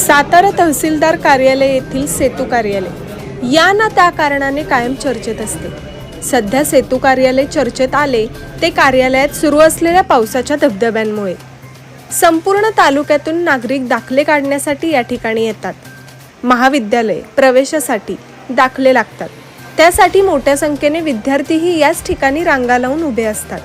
सातारा तहसीलदार कार्यालय येथील सेतू कार्यालय. या ना त्या कारणाने कायम चर्चेत असते. सध्या सेतू कार्यालय चर्चेत आले ते कार्यालयात सुरू असलेल्या पावसाच्या धबधब्यांमुळे. संपूर्ण तालुक्यातून नागरिक दाखले काढण्यासाठी या ठिकाणी येतात. महाविद्यालय प्रवेशासाठी दाखले लागतात. त्यासाठी मोठ्या संख्येने विद्यार्थीही याच ठिकाणी रांगा लावून उभे असतात.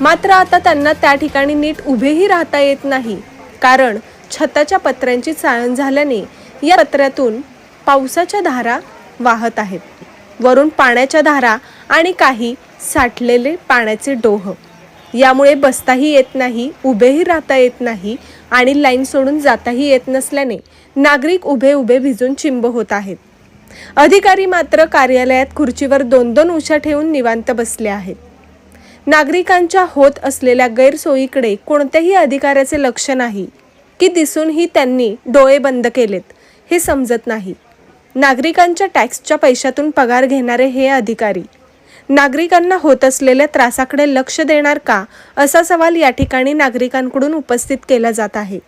मात्र आता त्यांना त्या ठिकाणी नीट उभेही राहता येत नाही कारण छताच्या पत्र्यांची चाळण झाल्याने या पत्र्यातून पावसाच्या धारा वाहत आहेत. वरून पाण्याच्या धारा आणि काही साठलेले पाण्याचे डोह. यामुळे बसताही येत नाही उभेही राहता येत नाही आणि लाईन सोडून जाताही येत नसल्याने नागरिक उभे उभे भिजून चिंब होत आहेत. अधिकारी मात्र कार्यालयात खुर्चीवर दोन दोन उशा ठेवून निवांत बसले आहेत. नागरिकांच्या होत असलेल्या गैरसोयीकडे कोणत्याही अधिकाऱ्याचे लक्ष नाही. की दिसूनही त्यांनी डोळे बंद केलेत हे समजत नाही. नागरिकांच्या टॅक्सच्या पैशातून पगार घेणारे हे अधिकारी नागरिकांना होत असलेल्या त्रासाकडे लक्ष देणार का असा सवाल या ठिकाणी नागरिकांकडून उपस्थित केला जात आहे.